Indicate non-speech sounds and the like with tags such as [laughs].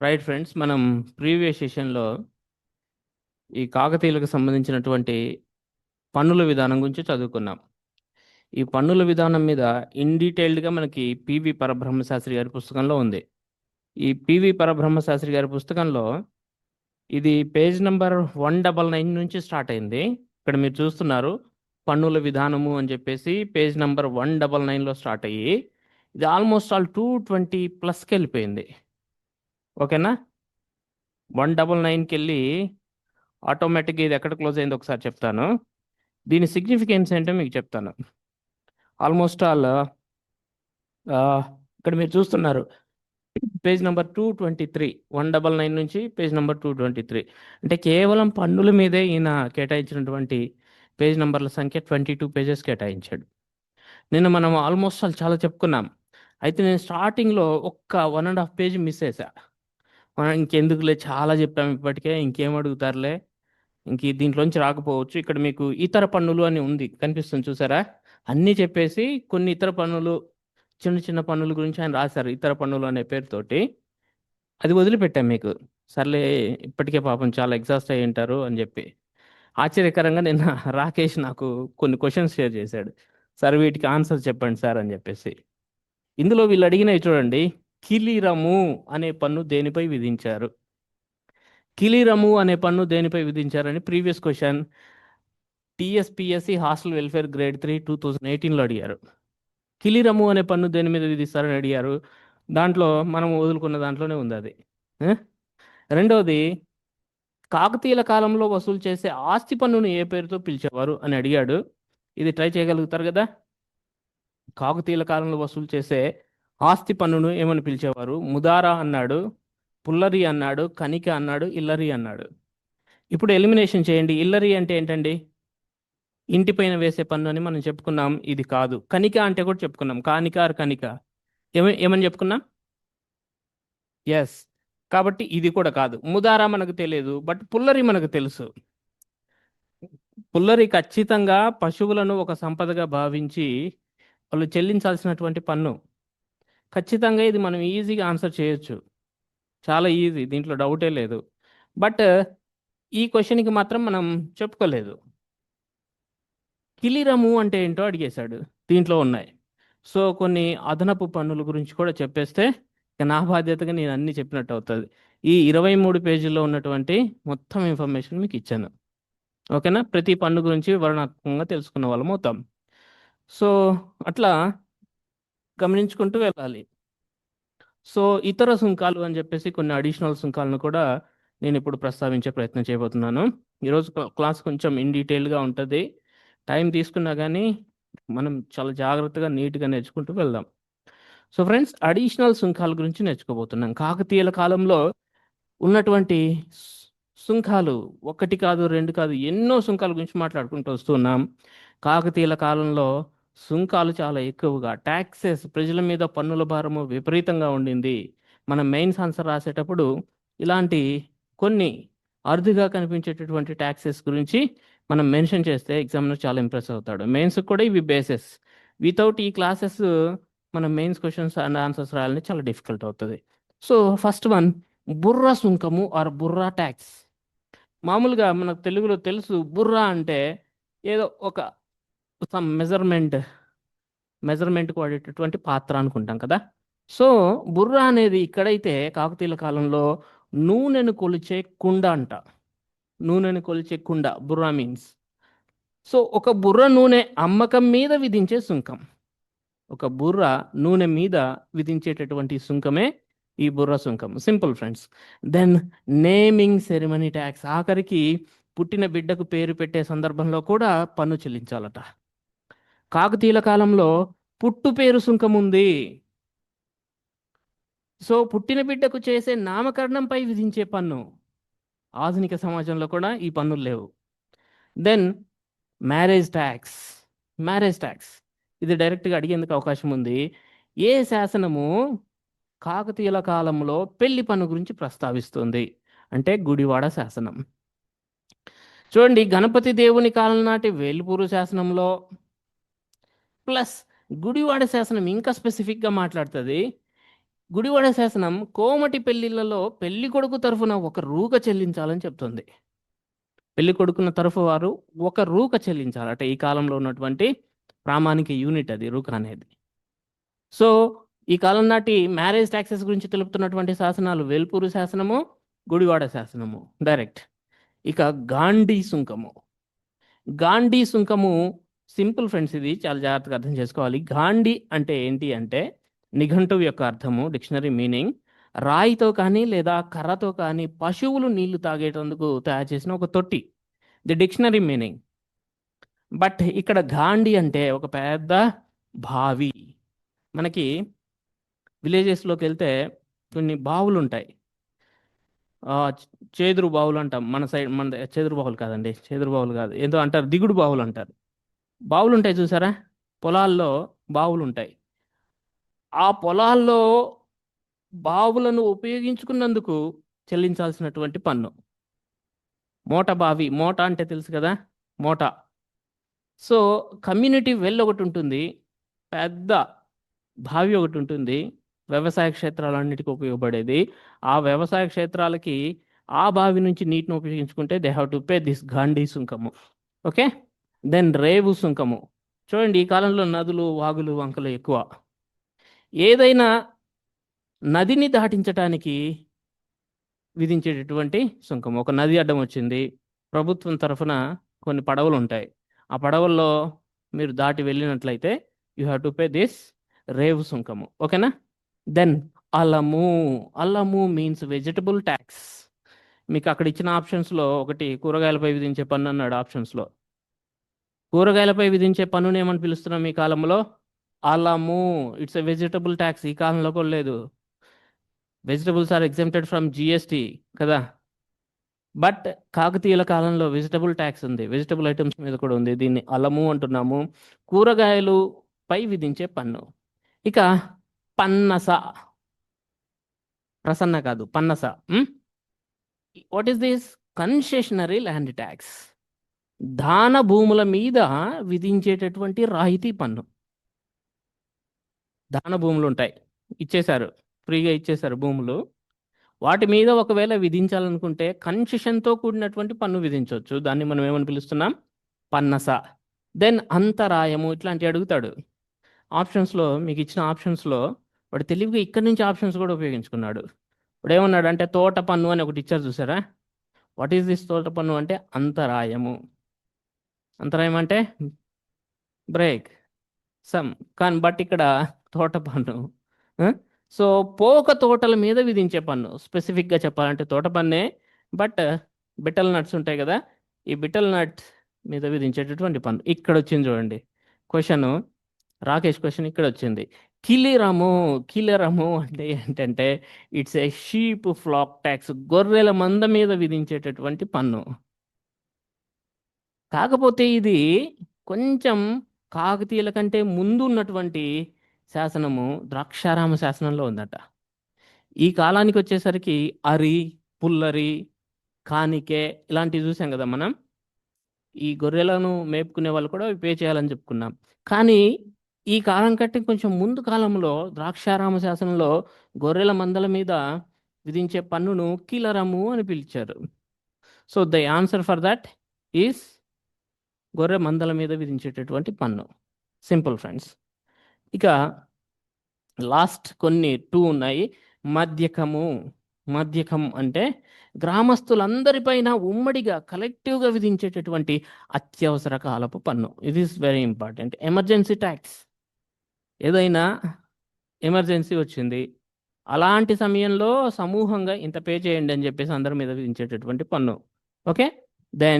Right friends మనం previous సెషన్లో ఈ కాకతీయులకు సంబంధించినటువంటి పన్నుల విధానం గురించి చదువుకున్నాం. ఈ పన్నుల విధానం మీద ఇన్ డీటెయిల్డ్గా మనకి పివి పరబ్రహ్మ శాస్త్రి గారి పుస్తకంలో ఉంది. ఈ పివి పరబ్రహ్మ శాస్త్రి గారి పుస్తకంలో ఇది page number one double nine నుంచి స్టార్ట్ అయింది. ఇక్కడ మీరు చూస్తున్నారు పన్నుల విధానము అని చెప్పేసి పేజ్ నెంబర్ వన్ డబల్ నైన్లో స్టార్ట్ అయ్యి ఇది ఆల్మోస్ట్ ఆల్ టూ ట్వంటీ ప్లస్కి వెళ్ళిపోయింది. ఓకేనా? వన్ డబల్ నైన్కి వెళ్ళి ఆటోమేటిక్గా ఇది ఎక్కడ క్లోజ్ అయిందో ఒకసారి చెప్తాను. దీని సిగ్నిఫికెన్స్ ఏంటో మీకు చెప్తాను. ఆల్మోస్ట్ ఆల్ ఇక్కడ మీరు చూస్తున్నారు. Page number two twenty three one double nine నుంచి page number two twenty three అంటే కేవలం పన్నుల మీదే ఈయన కేటాయించినటువంటి పేజ్ నెంబర్ల సంఖ్య ట్వంటీ టూ పేజెస్ కేటాయించాడు. నిన్న మనం ఆల్మోస్ట్ ఆల్ చాలా చెప్పుకున్నాం. అయితే నేను స్టార్టింగ్లో ఒక్క one and half page miss చేశా. మనం ఇంకెందుకులే చాలా చెప్పాము ఇప్పటికే ఇంకేం అడుగుతారులే ఇంక దీంట్లోంచి రాకపోవచ్చు. ఇక్కడ మీకు ఇతర పన్నులు అని ఉంది కనిపిస్తుంది చూసారా? అన్నీ చెప్పేసి కొన్ని ఇతర పన్నులు చిన్న చిన్న పన్నుల గురించి ఆయన రాశారు ఇతర పన్నులు అనే పేరుతోటి. అది వదిలిపెట్టాం మీకు. సర్లే ఇప్పటికే పాపం చాలా ఎగ్జాస్ట్ అయ్యి ఉంటారు అని చెప్పి. ఆశ్చర్యకరంగా నిన్న [laughs] రాకేష్ నాకు కొన్ని క్వశ్చన్స్ షేర్ చేశాడు. సార్ వీటికి ఆన్సర్ చెప్పండి సార్ అని చెప్పేసి. ఇందులో వీళ్ళు అడిగినవి చూడండి. కిలిరము అనే పన్ను దేనిపై విధించారు? కిలిరము అనే పన్ను దేనిపై విధించారని previous question TSPSC hostel welfare grade three two thousand ఎయిటీన్లో అడిగారు. కిలిరము అనే పన్ను దేని మీద విధిస్తారని అడిగారు? దాంట్లో మనం వదులుకున్న దాంట్లోనే ఉంది అది. రెండవది కాకతీయుల కాలంలో వసూలు చేసే ఆస్తి పన్నును ఏ పేరుతో పిలిచేవారు అని అడిగాడు. ఇది ట్రై చేయగలుగుతారు కదా? కాకతీయుల కాలంలో వసూలు చేసే ఆస్తి పన్నును ఏమని పిలిచేవారు? ముదారా అన్నాడు పుల్లరి అన్నాడు కనిక అన్నాడు ఇల్లరి అన్నాడు. ఇప్పుడు ఎలిమినేషన్ చేయండి. ఇల్లరి అంటే ఏంటండి? ఇంటిపైన వేసే పన్ను అని మనం చెప్పుకున్నాం ఇది కాదు. కనిక అంటే కూడా చెప్పుకున్నాం. కానిక ఆర్ కనిక. ఏమని ఏమని చెప్పుకున్నాం? ఎస్ కాబట్టి ఇది కూడా కాదు. ముదారా మనకు తెలియదు బట్ పుల్లరి మనకు తెలుసు. పుల్లరి ఖచ్చితంగా పశువులను ఒక సంపదగా భావించి వాళ్ళు చెల్లించాల్సినటువంటి పన్ను. ఖచ్చితంగా ఇది మనం ఈజీగా ఆన్సర్ చేయొచ్చు. చాలా ఈజీ దీంట్లో డౌటే లేదు. బట్ ఈ క్వశ్చన్కి మాత్రం మనం చెప్పుకోలేదు. కిలిరము అంటే ఏంటో అడిగేశాడు. దీంట్లో ఉన్నాయి. సో కొన్ని అదనపు పన్నుల గురించి కూడా చెప్పేస్తే ఇక నా బాధ్యతగా నేను అన్ని చెప్పినట్టు అవుతుంది. ఈ ఇరవై మూడు పేజీల్లో ఉన్నటువంటి మొత్తం ఇన్ఫర్మేషన్ మీకు ఇచ్చాను. ఓకేనా? ప్రతి పన్ను గురించి వివరణాత్మకంగా తెలుసుకున్న వాళ్ళం అవుతాం. సో అట్లా గమనించుకుంటూ వెళ్ళాలి. సో ఇతర సుంకాలు అని చెప్పేసి కొన్ని అడిషనల్ సుంకాలను కూడా నేను ఇప్పుడు ప్రస్తావించే ప్రయత్నం చేయబోతున్నాను. ఈరోజు క్లాస్ కొంచెం ఇన్ డీటెయిల్గా ఉంటుంది. టైం తీసుకున్నా కానీ మనం చాలా జాగ్రత్తగా నీట్గా నేర్చుకుంటూ వెళ్దాం. సో ఫ్రెండ్స్ అడిషనల్ సుంకాల గురించి నేర్చుకోబోతున్నాం. కాకతీయుల కాలంలో ఉన్నటువంటి సుంకాలు ఒకటి కాదు రెండు కాదు ఎన్నో సుంకాల గురించి మాట్లాడుకుంటూ వస్తున్నాం కాకతీయుల కాలంలో సుంకాలు చాలా ఎక్కువగా. ట్యాక్సెస్ ప్రజల మీద పన్నుల భారము విపరీతంగా ఉండింది. మనం మెయిన్స్ ఆన్సర్ రాసేటప్పుడు ఇలాంటి కొన్ని అరుదుగా కనిపించేటటువంటి ట్యాక్సెస్ గురించి మనం మెన్షన్ చేస్తే ఎగ్జామ్లో చాలా ఇంప్రెస్ అవుతాడు. మెయిన్స్ కూడా ఇవి బేసెస్ వితౌట్ ఈ క్లాసెస్ మనం మెయిన్స్ క్వశ్చన్స్ అండ్ ఆన్సర్స్ రాయాలని చాలా డిఫికల్ట్ అవుతుంది. సో ఫస్ట్ వన్ బుర్రా సుంకము ఆర్ బుర్రా ట్యాక్స్ మామూలుగా మనకు తెలుగులో తెలుసు బుర్రా అంటే ఏదో ఒక సమ్ మెజర్మెంట్ మెజర్మెంట్కి వాడేటటువంటి పాత్ర అనుకుంటాం కదా. సో బుర్రా అనేది ఇక్కడైతే కాకతీయుల కాలంలో నూనెను కొలిచే కుండ అంట. నూనెను కొలిచే కుండ బుర్రా మీన్స్ సో ఒక బుర్ర నూనె అమ్మకం మీద విధించే సుంకం. ఒక బుర్ర నూనె మీద విధించేటటువంటి సుంకమే ఈ బుర్ర సుంకం. Simple friends then naming ceremony tax ఆఖరికి పుట్టిన బిడ్డకు పేరు పెట్టే సందర్భంలో కూడా పన్ను చెల్లించాలట. కాకతీయుల కాలంలో పుట్టు పేరు సుంకం ఉంది. సో పుట్టిన బిడ్డకు చేసే నామకరణంపై విధించే పన్ను. ఆధునిక సమాజంలో కూడా ఈ పన్నులు లేవు. Then marriage tax marriage tax ఇది డైరెక్ట్గా అడిగేందుకు అవకాశం ఉంది. ఏ శాసనము కాకతీయుల కాలంలో పెళ్ళి పన్ను గురించి ప్రస్తావిస్తుంది? అంటే గుడివాడ శాసనం. చూడండి గణపతి దేవుని కాలం నాటి వేలుపూరు శాసనంలో ప్లస్ గుడివాడ శాసనం ఇంకా స్పెసిఫిక్గా మాట్లాడుతుంది. గుడివాడ శాసనం కోమటి పెళ్ళిళ్ళలో పెళ్ళి కొడుకు తరఫున ఒక రూక చెల్లించాలని చెప్తుంది. పెళ్ళి కొడుకున్న తరఫు వారు ఒక రూక చెల్లించాలట ఈ కాలంలో ఉన్నటువంటి ప్రామాణిక యూనిట్ అది రూక అనేది. సో ఈ కాలం నాటి మ్యారేజ్ ట్యాక్సెస్ గురించి తెలుపుతున్నటువంటి శాసనాలు వేల్పూరు శాసనము గుడివాడ శాసనము. డైరెక్ట్. ఇక గాంధీ సుంకము. గాంధీ సుంకము సింపుల్ ఫ్రెండ్స్ ఇది చాలా జాగ్రత్తగా అర్థం చేసుకోవాలి. గాంధీ అంటే ఏంటి అంటే నిఘంటువు యొక్క అర్థము డిక్షనరీ మీనింగ్. రాయితో కానీ లేదా కర్రతో కానీ పశువులు నీళ్ళు తాగేటందుకు తయారు చేసిన ఒక తొట్టి. The dictionary meaning. బట్ ఇక్కడ గాంధీ అంటే ఒక పెద్ద బావి. మనకి విలేజెస్లోకి వెళ్తే కొన్ని బావులు ఉంటాయి. చేదురు బావులు అంటాం. మన సైడ్ మన ద- చేదురు బావులు కాదండి. చేదురు బావులు కాదు. ఏదో అంటారు. దిగుడు బావులు అంటారు. బావులు ఉంటాయి చూసారా? పొలాల్లో బావులు ఉంటాయి ఆ పొలాల్లో బావులను ఉపయోగించుకున్నందుకు చెల్లించాల్సినటువంటి పన్ను. మోట బావి మోట అంటే తెలుసు కదా? మోట. సో కమ్యూనిటీ వెల్ ఒకటి ఉంటుంది పెద్ద బావి ఒకటి ఉంటుంది వ్యవసాయ క్షేత్రాలన్నిటికీ ఉపయోగపడేది. ఆ వ్యవసాయ క్షేత్రాలకి ఆ బావి నుంచి నీటిని ఉపయోగించుకుంటే they have to pay this Gandhi సుంకము. ఓకే? దెన్ రేవు సుంకము. చూడండి ఈ కాలంలో నదులు వాగులు వంకలు ఎక్కువ. ఏదైనా నదిని దాటించటానికి విధించేటటువంటి సుంకం ఒక నది అడ్డం వచ్చింది. ప్రభుత్వం తరఫున కొన్ని పడవలు ఉంటాయి. ఆ పడవల్లో మీరు దాటి వెళ్ళినట్లయితే you have to pay this రేవు సుంకము. ఓకేనా? దెన్ అల్లము. అల్లము మీన్స్ వెజిటబుల్ ట్యాక్స్ మీకు అక్కడ ఇచ్చిన ఆప్షన్స్లో ఒకటి కూరగాయలపై విధించే పన్ను అన్నాడు ఆప్షన్స్లో కూరగాయలపై విధించే పన్నుని ఏమని పిలుస్తున్నాం ఈ కాలంలో? అల్లము. ఇట్స్ ఎ వెజిటబుల్ ట్యాక్స్ ఈ కాలంలో కూడా లేదు. Vegetables are exempted from GST కదా? బట్ కాకతీయుల కాలంలో వెజిటబుల్ ట్యాక్స్ ఉంది. వెజిటబుల్ ఐటమ్స్ మీద కూడా ఉంది. దీన్ని అలము అంటున్నాము. కూరగాయలు పై విధించే పన్ను. ఇక పన్నస. ప్రసన్న కాదు పన్నస. What is this concessionary land tax దాన భూముల మీద విధించేటటువంటి రాయితీ పన్ను. దాన భూములు ఉంటాయి. ఇచ్చేశారు. ఫ్రీగా ఇచ్చేశారు భూములు. వాటి మీద ఒకవేళ విధించాలనుకుంటే కన్సెషన్తో కూడినటువంటి పన్ను విధించవచ్చు. దాన్ని మనం ఏమని పిలుస్తున్నాం? పన్నస. దెన్ అంతరాయము ఇట్లాంటివి అడుగుతాడు. ఆప్షన్స్లో మీకు ఇచ్చిన ఆప్షన్స్లో వాడు తెలివిగా ఇక్కడి నుంచి ఆప్షన్స్ కూడా ఉపయోగించుకున్నాడు. ఇప్పుడు ఏమన్నాడు అంటే తోట పన్ను అని ఒకటి ఇచ్చారు చూసారా? వాట్ ఈస్ దిస్ తోట పన్ను అంటే అంతరాయము. అంతరాయం అంటే బ్రేక్ సమ్. కానీ బట్ ఇక్కడ తోట పన్ను. సో పోక తోటల మీద విధించే పన్ను. స్పెసిఫిక్గా చెప్పాలంటే తోట పన్నే. బట్ బిటల్ నట్స్ ఉంటాయి కదా ఈ బిటల్ నట్ మీద విధించేటటువంటి పన్ను. ఇక్కడ వచ్చింది చూడండి. క్వశ్చన్ రాకేష్ క్వశ్చన్ ఇక్కడ వచ్చింది. కిలిరము కిలిరము అంటే ఏంటంటే it's a sheep flock tax. గొర్రెల మంద మీద విధించేటటువంటి పన్ను. కాకపోతే ఇది కొంచెం కాకతీయుల కంటే ముందు ఉన్నటువంటి శాసనము ద్రాక్షారామ శాసనంలో ఉందట. ఈ కాలానికి వచ్చేసరికి అరి పుల్లరి కానికే ఇలాంటివి చూసాం కదా మనం. ఈ గొర్రెలను మేపుకునే వాళ్ళు కూడా పే చేయాలని చెప్పుకున్నాం. కానీ ఈ కాలం కంటే కొంచెం ముందు కాలంలో ద్రాక్షారామ శాసనంలో గొర్రెల మందల మీద విధించే పన్నును కీలరము అని పిలిచారు. So the answer for that is గొర్రె మందల మీద విధించేటటువంటి పన్ను. సింపుల్ ఫ్రెండ్స్ ఇక లాస్ట్ కొన్ని టూ ఉన్నాయి. మద్యకము మద్యకం అంటే గ్రామస్తులందరిపైన ఉమ్మడిగా కలెక్టివ్గా విధించేటటువంటి అత్యవసర కాలపు పన్ను. ఇది is very important emergency tax ఏదైనా ఎమర్జెన్సీ వచ్చింది. అలాంటి సమయంలో సమూహంగా ఇంత పే చేయండి అని చెప్పేసి అందరి మీద విధించేటటువంటి పన్ను. Okay then